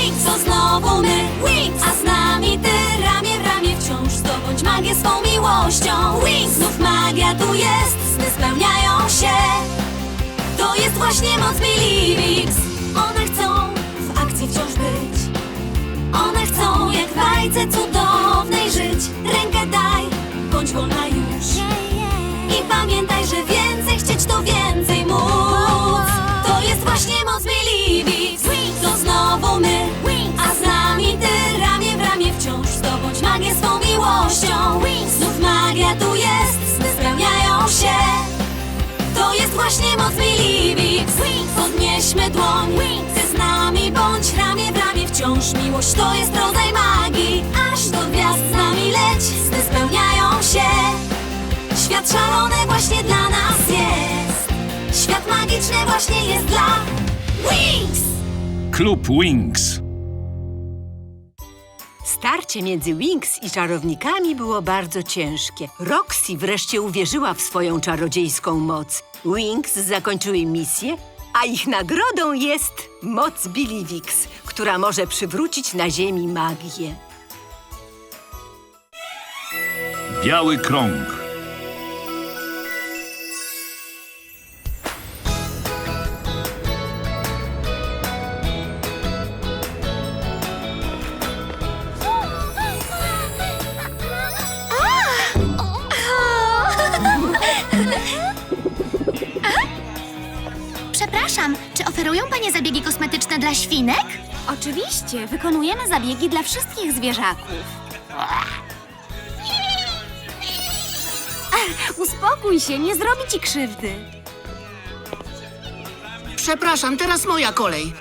Wings to znowu my? Wings, a z nami ty ramię w ramię wciąż. Zdobądź magię swą miłością. Wings, znów magia tu jest Sny spełniają się. To jest właśnie moc Biliwix One chcą w akcji wciąż być. One chcą jak w bajce cudownej żyć. Rękę daj, bądź wolna już. I pamiętaj, że więcej chcieć to więcej móc. To jest właśnie moc Biliwix Magię swą miłością. Znów magia tu jest. Sny spełniają się. To jest właśnie moc Biliwix Podnieśmy dłoń. Ty z nami bądź ramię w ramię wciąż. Miłość to jest rodzaj magii. Aż do gwiazd z nami leć. Sny spełniają się. Świat szalony właśnie dla nas jest. Świat magiczny właśnie jest dla Wings. Klub Wings. Starcie między Winx i czarownikami było bardzo ciężkie. Roxy wreszcie uwierzyła w swoją czarodziejską moc. Winx zakończyły misję, a ich nagrodą jest moc Biliwix, która może przywrócić na ziemi magię. Biały krąg. Przepraszam, czy oferują panie zabiegi kosmetyczne dla świnek? Oczywiście, wykonujemy zabiegi dla wszystkich zwierzaków. Ach, Uspokój się, nie zrobi ci krzywdy. Przepraszam, teraz moja kolej.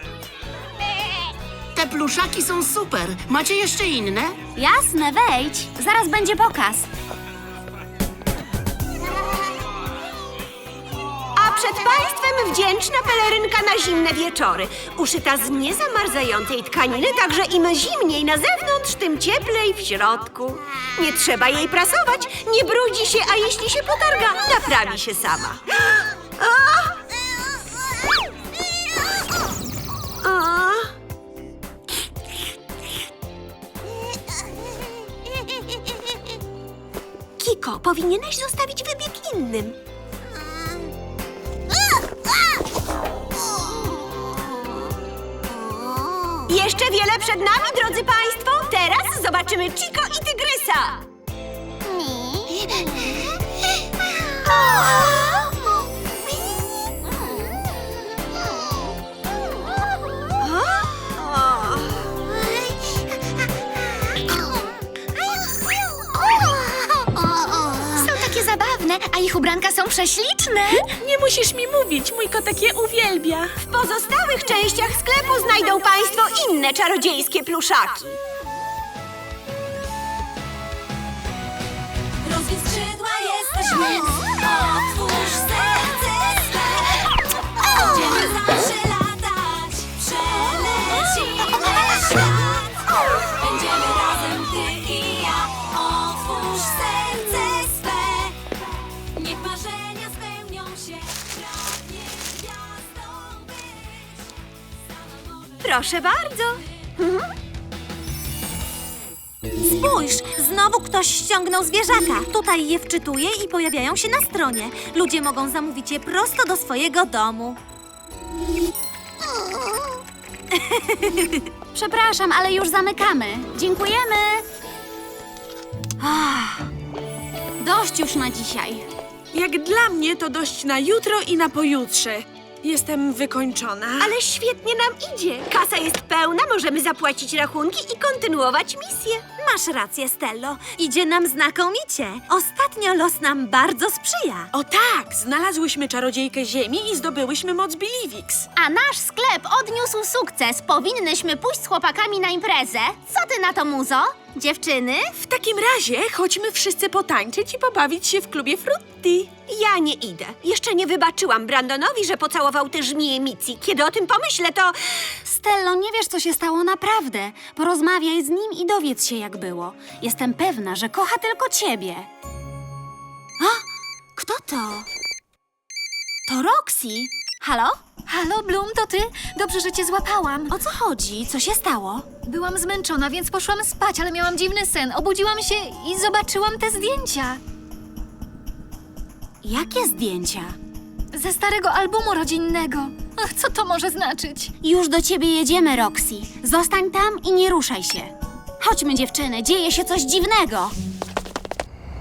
Te pluszaki są super. Macie jeszcze inne? Jasne, wejdź. Zaraz będzie pokaz. Wdzięczna pelerynka na zimne wieczory. Uszyta z niezamarzającej tkaniny, także im zimniej na zewnątrz, tym cieplej w środku. Nie trzeba jej prasować, nie brudzi się, a jeśli się potarga, naprawi się sama. Kiko, powinieneś zostawić wybieg innym. Jeszcze wiele przed nami, drodzy Państwo. Teraz zobaczymy Chico i Tygrysa. Są a ich ubranka są prześliczne. Nie musisz mi mówić, mój kotek je uwielbia. W pozostałych częściach sklepu znajdą Państwo inne czarodziejskie pluszaki. Proszę bardzo. Spójrz, znowu ktoś ściągnął zwierzaka. Tutaj je wczytuje i pojawiają się na stronie. Ludzie mogą zamówić je prosto do swojego domu. Przepraszam, ale już zamykamy. Dziękujemy. Ach, dość już na dzisiaj. Jak dla mnie to dość na jutro i na pojutrze. Jestem wykończona. Ale świetnie nam idzie. Kasa jest pełna, możemy zapłacić rachunki i kontynuować misję. Masz rację, Stello. Idzie nam znakomicie. Ostatnio los nam bardzo sprzyja. O tak, znalazłyśmy czarodziejkę ziemi i zdobyłyśmy moc Biliwix. A nasz sklep odniósł sukces. Powinnyśmy pójść z chłopakami na imprezę. Co ty na to, muzo? Dziewczyny? W takim razie chodźmy wszyscy potańczyć i pobawić się w klubie Frutti. Ja nie idę. Jeszcze nie wybaczyłam Brandonowi, że pocałował tę żmiję Mici. Kiedy o tym pomyślę, to... Stello, nie wiesz, co się stało naprawdę. Porozmawiaj z nim i dowiedz się, jak było. Jestem pewna, że kocha tylko ciebie. A? Kto to? To Roxy. Halo? Halo, Bloom, to ty? Dobrze, że cię złapałam. O co chodzi? Co się stało? Byłam zmęczona, więc poszłam spać, ale miałam dziwny sen. Obudziłam się i zobaczyłam te zdjęcia. Jakie zdjęcia? Ze starego albumu rodzinnego. Ach, co to może znaczyć? Już do ciebie jedziemy, Roxy. Zostań tam i nie ruszaj się. Chodźmy, dziewczyny, dzieje się coś dziwnego.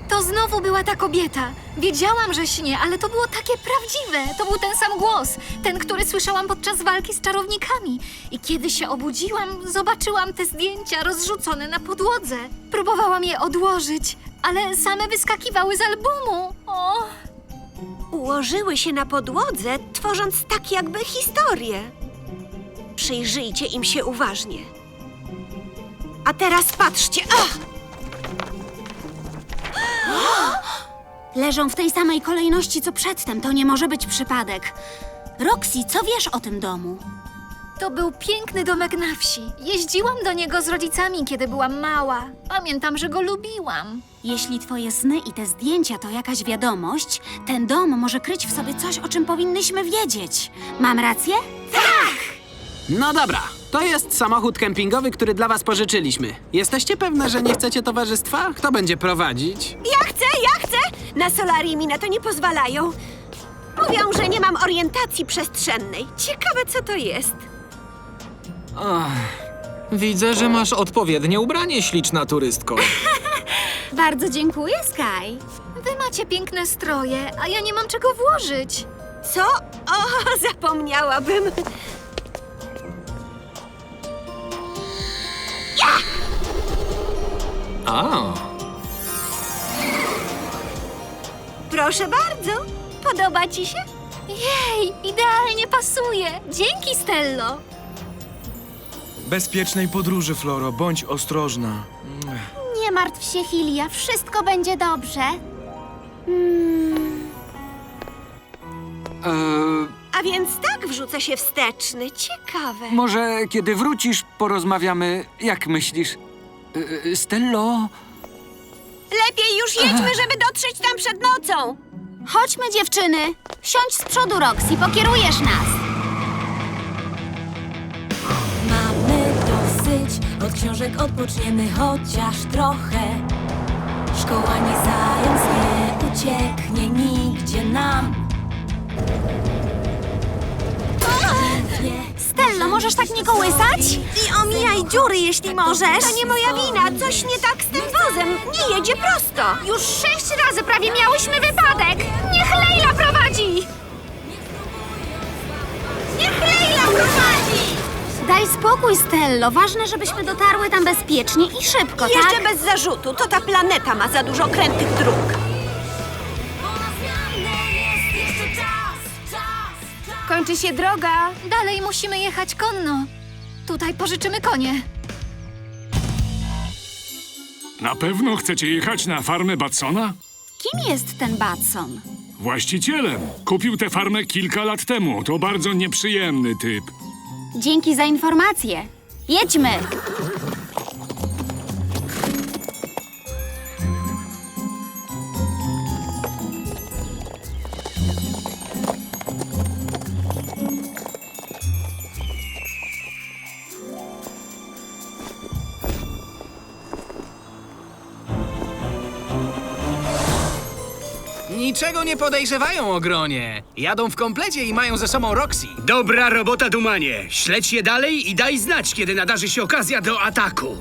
To znowu była ta kobieta. Wiedziałam, że śnie, ale to było takie prawdziwe. To był ten sam głos, ten, który słyszałam podczas walki z czarownikami. I kiedy się obudziłam, zobaczyłam te zdjęcia rozrzucone na podłodze. Próbowałam je odłożyć, ale same wyskakiwały z albumu. O! Ułożyły się na podłodze, tworząc tak jakby historię. Przyjrzyjcie im się uważnie. A teraz patrzcie. Ach! Leżą w tej samej kolejności co przedtem. To nie może być przypadek. Roxy, co wiesz o tym domu? To był piękny domek na wsi. Jeździłam do niego z rodzicami, kiedy byłam mała. Pamiętam, że go lubiłam. Jeśli twoje sny i te zdjęcia to jakaś wiadomość, ten dom może kryć w sobie coś, o czym powinnyśmy wiedzieć. Mam rację? No dobra, to jest samochód kempingowy, który dla was pożyczyliśmy. Jesteście pewne, że nie chcecie towarzystwa? Kto będzie prowadzić? Ja chcę, ja chcę! Na solarii mi na to nie pozwalają. Mówią, że nie mam orientacji przestrzennej. Ciekawe, co to jest. Widzę, że masz odpowiednie ubranie, śliczna turystko. Bardzo dziękuję, Sky. Wy macie piękne stroje, a ja nie mam czego włożyć. Co? O, zapomniałabym. A, Proszę bardzo. Podoba ci się? Jej, idealnie pasuje. Dzięki, Stello. Bezpiecznej podróży, Floro. Bądź ostrożna. Nie martw się, Hilia, wszystko będzie dobrze. Eee, A więc tak wrzuca się wsteczny. Ciekawe. może kiedy wrócisz, porozmawiamy. Jak myślisz? Eee, Stello? Lepiej już jedźmy, żeby dotrzeć tam przed nocą. Chodźmy, dziewczyny. Siądź z przodu, Roxy, pokierujesz nas. Mamy dosyć, od książek odpoczniemy chociaż trochę. Szkoła nie zając, nie ucieknie nigdzie nam. Pięknie, Stello, możesz tak nie kołysać? I omijaj dziury, jeśli możesz. To nie moja wina. Coś nie tak z tym wozem. Nie jedzie prosto. Już sześć razy prawie miałyśmy wypadek. Niech Leila prowadzi! Niech Leila prowadzi. Daj spokój, Stello. Ważne, żebyśmy dotarły tam bezpiecznie i szybko, Jeszcze tak? bez zarzutu. To ta planeta ma za dużo krętych dróg. Kończy się droga. Dalej musimy jechać konno. Tutaj pożyczymy konie. Na pewno chcecie jechać na farmę Batsona? Kim jest ten Batson? Właścicielem. Kupił tę farmę kilka lat temu. To bardzo nieprzyjemny typ. Dzięki za informację. Jedźmy. Niczego nie podejrzewają o gronie. Jadą w komplecie i mają ze sobą Roxy. Dobra robota, Dumanie. Śledź je dalej i daj znać, kiedy nadarzy się okazja do ataku.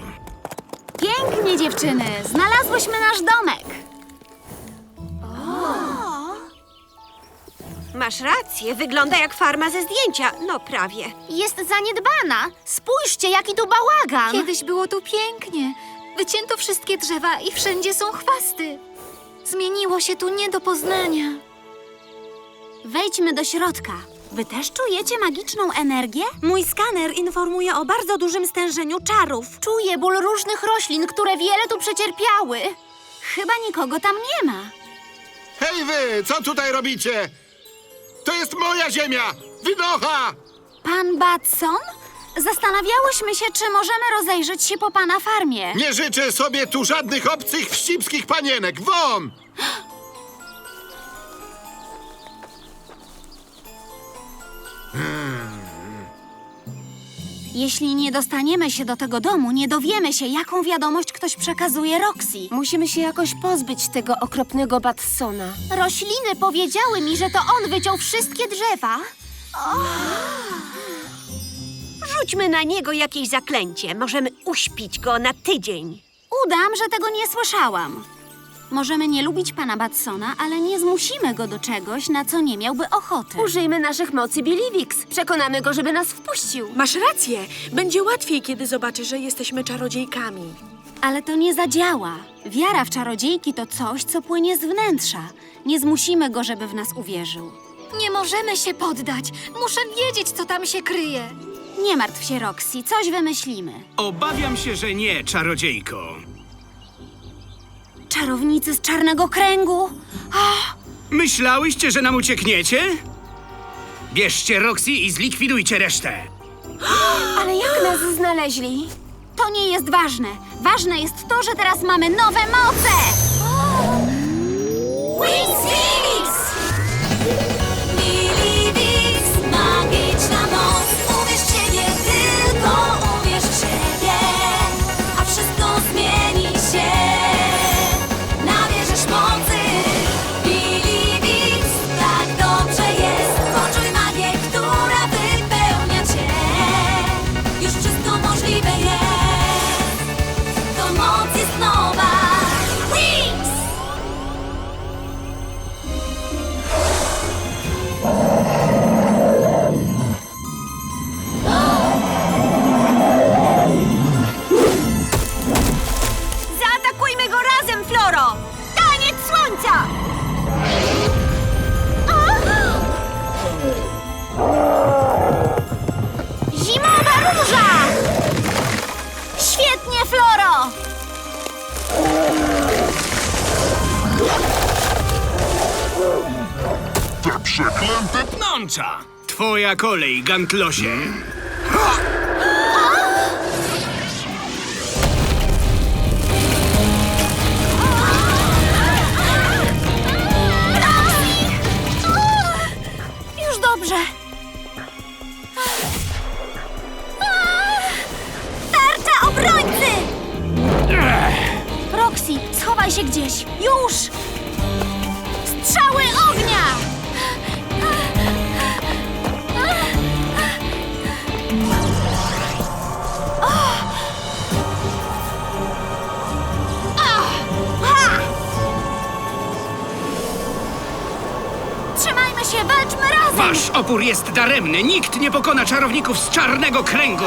Pięknie, dziewczyny. Znalazłyśmy nasz domek. Masz rację. Wygląda jak farma ze zdjęcia. No prawie. Jest zaniedbana. Spójrzcie, jaki tu bałagan. Kiedyś było tu pięknie. Wycięto wszystkie drzewa i wszędzie są chwasty. Zmieniło się tu nie do poznania. Wejdźmy do środka. Wy też czujecie magiczną energię? Mój skaner informuje o bardzo dużym stężeniu czarów. Czuję ból różnych roślin, które wiele tu przecierpiały. Chyba nikogo tam nie ma. Hej wy, co tutaj robicie? To jest moja ziemia! Wynocha! Pan Batson? Zastanawiałyśmy się, czy możemy rozejrzeć się po pana farmie. Nie życzę sobie tu żadnych obcych wścibskich panienek. Won! Jeśli nie dostaniemy się do tego domu, nie dowiemy się, jaką wiadomość ktoś przekazuje Roxy. Musimy się jakoś pozbyć tego okropnego Batsona. Rośliny powiedziały mi, że to on wyciął wszystkie drzewa. O! Rzućmy na niego jakieś zaklęcie. Możemy uśpić go na tydzień. Udam, że tego nie słyszałam. Możemy nie lubić pana Batsona, ale nie zmusimy go do czegoś, na co nie miałby ochoty. Użyjmy naszych mocy Bilivix. Przekonamy go, żeby nas wpuścił. Masz rację. Będzie łatwiej, kiedy zobaczy, że jesteśmy czarodziejkami. Ale to nie zadziała. Wiara w czarodziejki to coś, co płynie z wnętrza. Nie zmusimy go, żeby w nas uwierzył. Nie możemy się poddać. Muszę wiedzieć, co tam się kryje. Nie martw się, Roxy, coś wymyślimy. Obawiam się, że nie, czarodziejko. Czarownicy z czarnego kręgu? Myślałyście, że nam uciekniecie? Bierzcie Roxy i zlikwidujcie resztę. Ale jak nas znaleźli? To nie jest ważne. Ważne jest to, że teraz mamy nowe moce! Wings Twoja kolej, Gantlosie. Już dobrze. Tarcza obrońcy! Roxy, schowaj się gdzieś. Już! Strzały ognia! Wasz opór jest daremny. Nikt nie pokona czarowników z czarnego kręgu.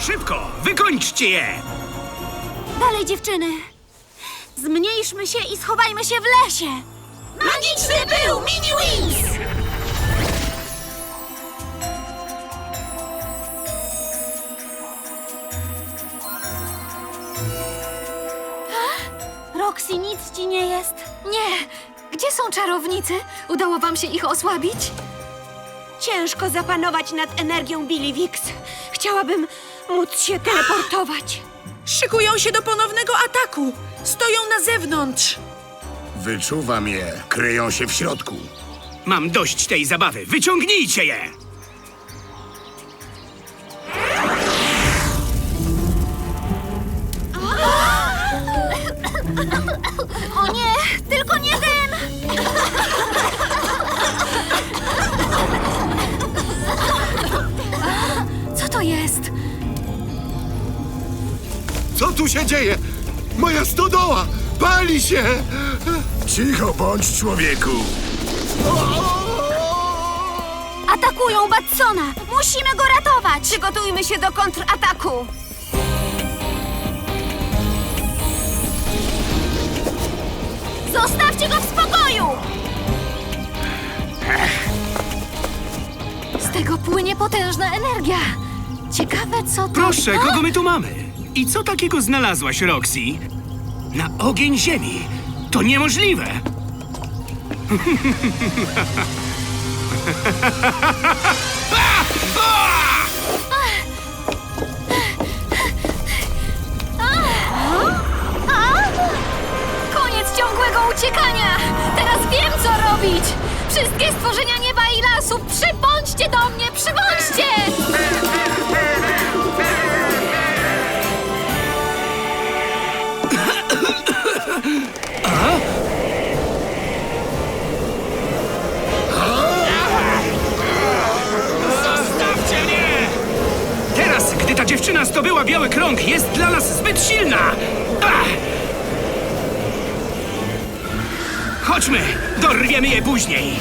Szybko, wykończcie je! Dalej, dziewczyny. Zmniejszmy się i schowajmy się w lesie. Magiczny był Mini Wings! Roxy, nic ci nie jest. Nie! Gdzie są czarownicy? Udało wam się ich osłabić? Ciężko zapanować nad energią Bilivix. Chciałabym móc się teleportować. Szykują się do ponownego ataku. Stoją na zewnątrz. Wyczuwam je. Kryją się w środku. Mam dość tej zabawy. Wyciągnijcie je! O nie, tylko nie ten! Co to jest? Co tu się dzieje? Moja stodoła! Pali się! Cicho bądź, człowieku! Atakują Batsona! Musimy go ratować! Przygotujmy się do kontrataku. Zostawcie go w spokoju! Z tego płynie potężna energia. Ciekawe, co to... Proszę, kogo my tu mamy? I co takiego znalazłaś, Roxy? Na ogień ziemi. To niemożliwe. Ciągłego mojego uciekania! Teraz wiem, co robić! Wszystkie stworzenia nieba i lasu, przybądźcie do mnie, przybądźcie! Zostawcie mnie! Teraz, gdy ta dziewczyna zdobyła biały krąg, jest dla nas zbyt silna! Ach! Chodźmy! Dorwiemy je później!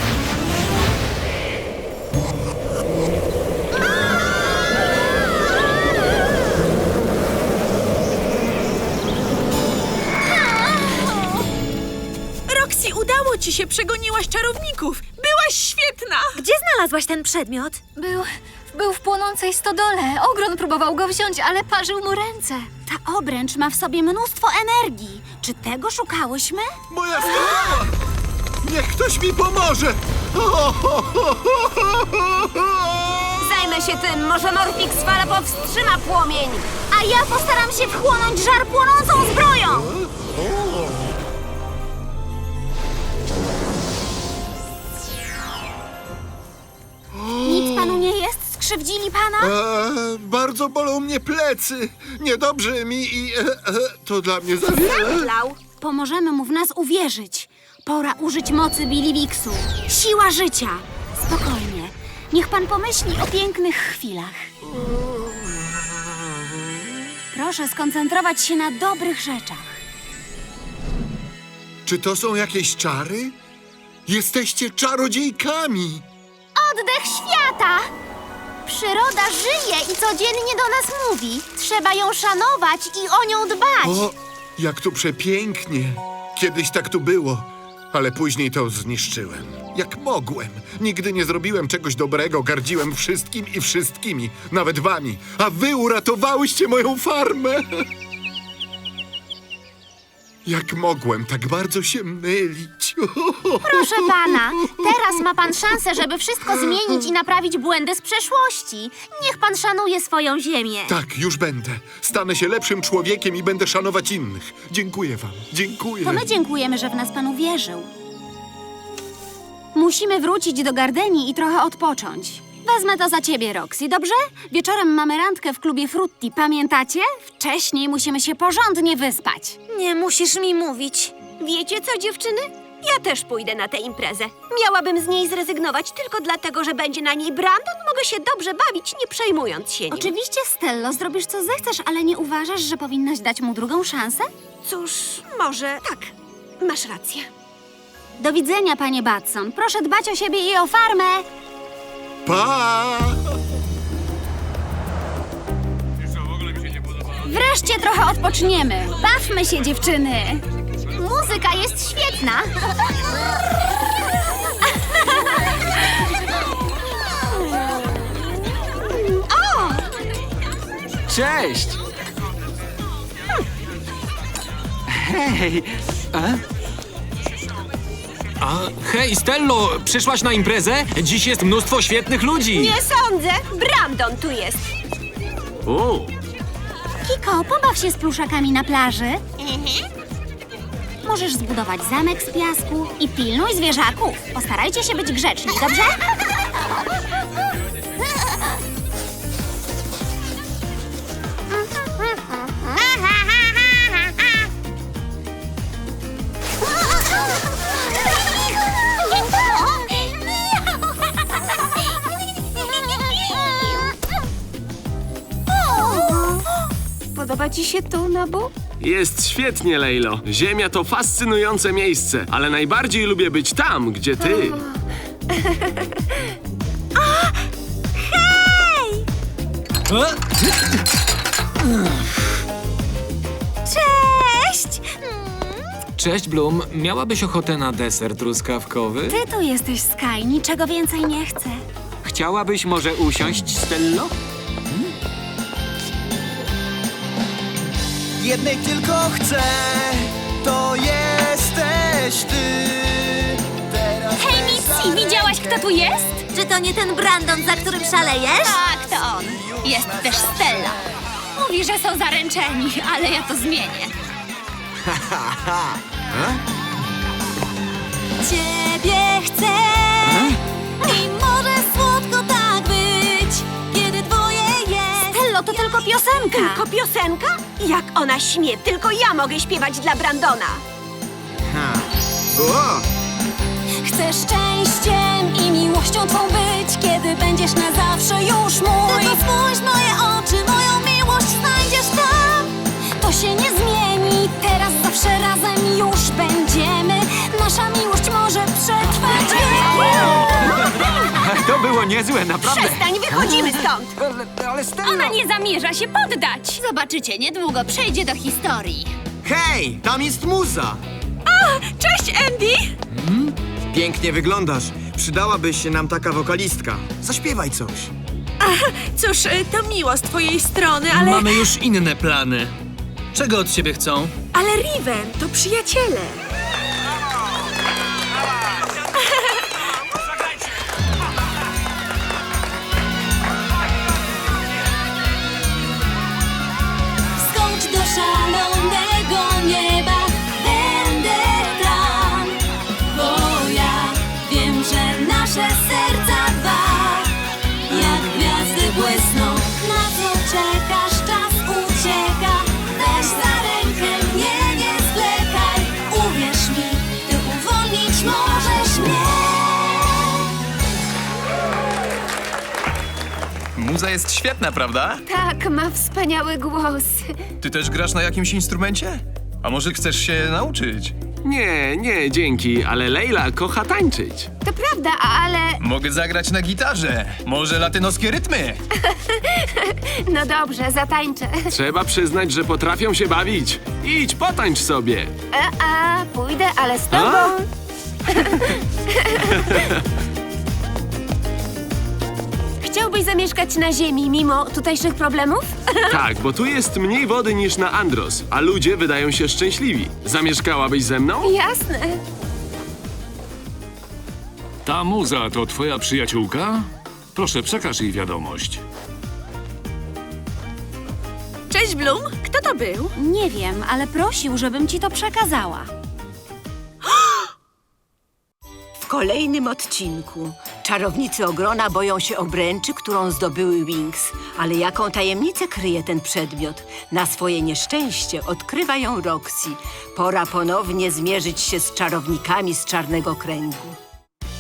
Roxy, udało ci się, przegoniłaś czarowników. Byłaś świetna. Gdzie znalazłaś ten przedmiot? Był, był w płonącej stodole. Ogron próbował go wziąć, ale parzył mu ręce. Ta obręcz ma w sobie mnóstwo energii. Czy tego szukałyśmy? Moja stodoła! Niech ktoś mi pomoże! O, ho, ho, ho, ho, ho. Zajmę się tym, może Morfix Fala powstrzyma płomień. A ja postaram się wchłonąć żar płonącą zbroją! Nic panu nie jest? Skrzywdzili pana? E, bardzo bolą mnie plecy. Niedobrze mi i e, e, to dla mnie za wiele. Zemdlał. Pomożemy mu w nas uwierzyć. Pora użyć mocy Bilivixu. Siła życia. Spokojnie. Niech pan pomyśli o pięknych chwilach. Proszę skoncentrować się na dobrych rzeczach. Czy to są jakieś czary? Jesteście czarodziejkami. Oddech świata! Przyroda żyje i codziennie do nas mówi. Trzeba ją szanować i o nią dbać. O, jak tu przepięknie. Kiedyś tak tu było, ale później to zniszczyłem. Jak mogłem. Nigdy nie zrobiłem czegoś dobrego, gardziłem wszystkim i wszystkimi, nawet wami. A wy uratowałyście moją farmę. Jak mogłem tak bardzo się mylić? Proszę pana, teraz ma pan szansę, żeby wszystko zmienić i naprawić błędy z przeszłości. Niech pan szanuje swoją ziemię. Tak, już będę. Stanę się lepszym człowiekiem i będę szanować innych. Dziękuję wam. Dziękuję. To my dziękujemy, że w nas pan uwierzył. Musimy wrócić do Gardeni i trochę odpocząć. Wezmę to za ciebie, Roxy, dobrze? Wieczorem mamy randkę w klubie Frutti, pamiętacie? Wcześniej musimy się porządnie wyspać. Nie musisz mi mówić. Wiecie co, dziewczyny? Ja też pójdę na tę imprezę. Miałabym z niej zrezygnować tylko dlatego, że będzie na niej Brandon. Mogę się dobrze bawić, nie przejmując się nim. Oczywiście, Stello, zrobisz co zechcesz, ale nie uważasz, że powinnaś dać mu drugą szansę? Cóż, może tak. Masz rację. Do widzenia, panie Batson. Proszę dbać o siebie i o farmę. Pa! Wreszcie trochę odpoczniemy. Bawmy się, dziewczyny. Muzyka jest świetna. Cześć! Hej! A? A, hej, Stello, przyszłaś na imprezę? Dziś jest mnóstwo świetnych ludzi. Nie sądzę. Brandon tu jest. O, Kiko, pobaw się z pluszakami na plaży. Możesz zbudować zamek z piasku i pilnuj zwierzaków. Postarajcie się być grzeczni, dobrze? Podoba ci się tu, Nabu? Jest świetnie, Lejlo. Ziemia to fascynujące miejsce, ale najbardziej lubię być tam, gdzie ty. Cześć! Cześć, Bloom. Miałabyś ochotę na deser truskawkowy? Ty tu jesteś, Sky. Niczego więcej nie chcę. chciałabyś może usiąść, Stello? Jednej tylko chcę, to jesteś ty. Teraz Hej, Mitzi, widziałaś, kto tu jest? Czy to nie ten Brandon, za którym szalejesz? Tak, to on. Jest też Stella. Mówi, że są zaręczeni, ale ja to zmienię. ciebie chcę. I to tylko piosenka. Tylko piosenka? Jak ona śmie, tylko ja mogę śpiewać dla Brandona. Chcę szczęściem i miłością twą być, kiedy będziesz na zawsze już mój. Tylko spójrz moje oczy, moją miłość znajdziesz tam. To się nie zmieni, teraz zawsze razem już będziemy. Nasza miłość może przetrwać. To było niezłe, naprawdę. Przestań, wychodzimy stąd! Ale, ale. Ona nie zamierza się poddać. Zobaczycie, niedługo przejdzie do historii. Hej, tam jest muza! Cześć, Andy! Pięknie wyglądasz. Przydałaby się nam taka wokalistka. Zaśpiewaj coś. Cóż, y, to miło z twojej strony, ale... Mamy już inne plany. Czego od ciebie chcą? Ale Riven, to przyjaciele. Skocz do szalonego nieba, Muza jest świetna, prawda? Tak, ma wspaniały głos. Ty też grasz na jakimś instrumencie? A może chcesz się nauczyć? Nie, nie, dzięki, ale Leila kocha tańczyć. To prawda, ale... Mogę zagrać na gitarze. Może latynoskie rytmy. No dobrze, zatańczę. Trzeba przyznać, że potrafią się bawić. Idź, potańcz sobie. A, a, pójdę, ale z tobą. Chciałbyś zamieszkać na ziemi mimo tutejszych problemów? Tak, bo tu jest mniej wody niż na Andros, a ludzie wydają się szczęśliwi. Zamieszkałabyś ze mną? Jasne. Ta muza to twoja przyjaciółka? Proszę, przekaż jej wiadomość. Cześć, Bloom. Kto to był? Nie wiem, ale prosił, żebym ci to przekazała. W kolejnym odcinku czarownicy ogrona boją się obręczy, którą zdobyły Wings. Ale jaką tajemnicę kryje ten przedmiot? Na swoje nieszczęście odkrywa ją Roxy. Pora ponownie zmierzyć się z czarownikami z Czarnego Kręgu.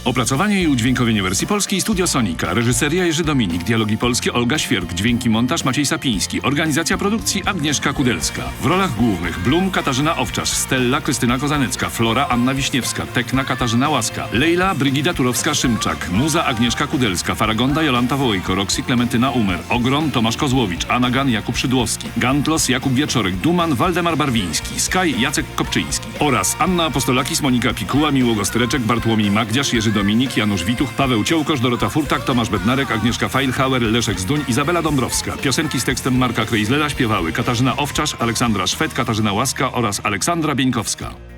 Opracowanie i udźwiękowienie wersji polskiej Studio Sonika. Reżyseria Jerzy Dominik. Dialogi polskie Olga Świerk. Dźwięki montaż Maciej Sapiński. Organizacja produkcji Agnieszka Kudelska. W rolach głównych Blum Katarzyna Owczarz, Stella Krystyna Kozanecka, Flora Anna Wiśniewska, Tekna Katarzyna Łaska, Lejla Brygida Turowska-Szymczak, Muza Agnieszka Kudelska, Faragonda Jolanta Wołejko, Roxy Klementyna Umer, Ogrom Tomasz Kozłowicz, Anagan Jakub Szydłowski, Gantlos Jakub Wieczorek, Duman Waldemar Barwiński, Sky Jacek Kopczyński. Oraz Anna Apostolakis, Monika Pikuła, Miłogo Stereczek, Bartłomiej Magdziarz, Jerzy Dominik, Janusz Wituch, Paweł Ciołkosz, Dorota Furtak, Tomasz Bednarek, Agnieszka Feilhauer, Leszek Zduń, Izabela Dąbrowska. Piosenki z tekstem Marka Krejzlera śpiewały Katarzyna Owczarz, Aleksandra Szwed, Katarzyna Łaska oraz Aleksandra Bieńkowska.